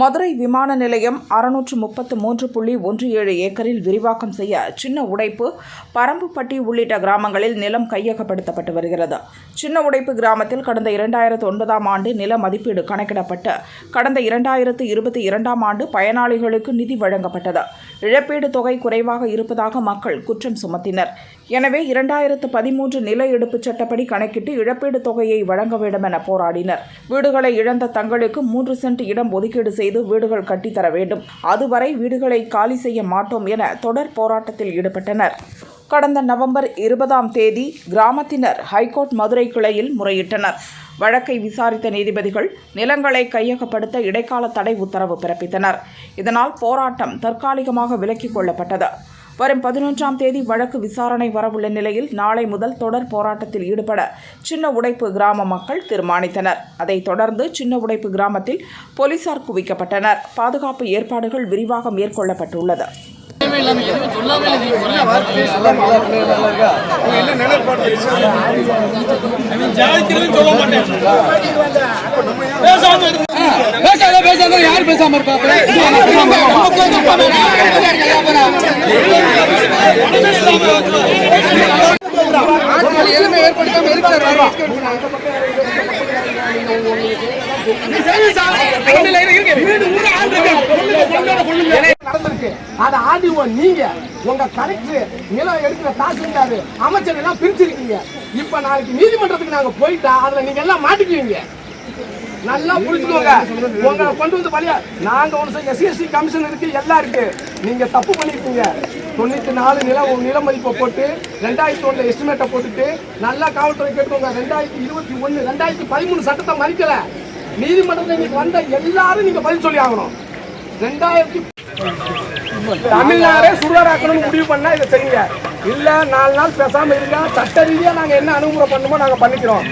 மதுரை விமான நிலையம் அறுநூற்று முப்பத்து மூன்று புள்ளி ஒன்று ஏழு ஏக்கரில் விரிவாக்கம் செய்ய சின்ன உடைப்பு பரம்புப்பட்டி உள்ளிட்ட கிராமங்களில் நிலம் கையகப்படுத்தப்பட்டு வருகிறது. சின்ன உடைப்பு கிராமத்தில் கடந்த இரண்டாயிரத்து ஒன்பதாம் ஆண்டு நில மதிப்பீடு கணக்கிடப்பட்டு கடந்த இரண்டாயிரத்து இருபத்தி இரண்டாம் ஆண்டு பயனாளிகளுக்கு நிதி வழங்கப்பட்டது. இழப்பீடு தொகை குறைவாக இருப்பதாக மக்கள் குற்றம் சுமத்தினர். எனவே இரண்டாயிரத்து பதிமூன்று நில எடுப்பு சட்டப்படி கணக்கிட்டு இழப்பீடு தொகையை வழங்க வேண்டும் என போராடினர். வீடுகளை இழந்த தங்களுக்கு மூன்று சென்ட் இடம் ஒதுக்கீடு செய்து வீடுகள் கட்டித்தர வேண்டும். அதுவரை வீடுகளை காலி செய்ய மாட்டோம் என தொடர் போராட்டத்தில் ஈடுபட்டனர். கடந்த நவம்பர் இருபதாம் தேதி கிராமத்தினர் ஹைகோர்ட் மதுரை கிளையில் முறையிட்டனர். வழக்கை விசாரித்த நீதிபதிகள் நிலங்களை கையகப்படுத்த இடைக்கால தடை உத்தரவு பிறப்பித்தனர். இதனால் போராட்டம் தற்காலிகமாக விலக்கிக் கொள்ளப்பட்டது. வரும் பதினொன்றாம் தேதி வழக்கு விசாரணை வரவுள்ள நிலையில் நாளை முதல் தொடர் போராட்டத்தில் ஈடுபட சின்ன உடைப்பு கிராம மக்கள் தீர்மானித்தனர். அதைத் தொடர்ந்து சின்ன உடைப்பு கிராமத்தில் போலீசார் குவிக்கப்பட்டனர். பாதுகாப்பு ஏற்பாடுகள் விரிவாக மேற்கொள்ளப்பட்டுள்ளது. சொல்ல மாட்டேன் யார் பேசாம இருக்கா? நீங்க உங்க கலெக்டர் நிலம் எடுக்கிற தாசில்தார் அமைச்சர் எல்லாம் பிரிச்சிருக்கீங்க இப்ப நாளைக்கு நீதிமன்றத்துக்கு நாங்க போயிட்டா அதுல நீங்க எல்லாம் மாட்டிக்குவீங்க நல்லா புரிஞ்சுக்கோங்க. உங்களை கொண்டு வந்து பழியா நாங்க ஒன்று எஸ்சிஎஸ்சி கமிஷன் இருக்கு எல்லாம் இருக்கு. நீங்க தப்பு பண்ணிருக்கீங்க. தொண்ணூத்தி நாலு நில நில மதிப்பை போட்டு ரெண்டாயிரத்தி ஒன்றில் எஸ்டிமேட்டை போட்டுட்டு நல்லா காவல்துறை கேட்டுக்கோங்க. ரெண்டாயிரத்தி இருபத்தி ஒன்று ரெண்டாயிரத்தி பதிமூணு சட்டத்தை மதிக்கல. நீதிமன்றத்தில் இன்னைக்கு வந்த எல்லாரும் நீங்க பதில் சொல்லி ஆகணும். ரெண்டாயிரத்தி தமிழ்நாடே சுடுகாடாக்கணும்னு முடிவு பண்ணா இதை செய்யுங்க. இல்ல நாலு நாள் பேசாம இருங்க. சட்ட ரீதியா நாங்க என்ன அனுமதி பண்ணுமோ நாங்க பண்ணிக்கிறோம்.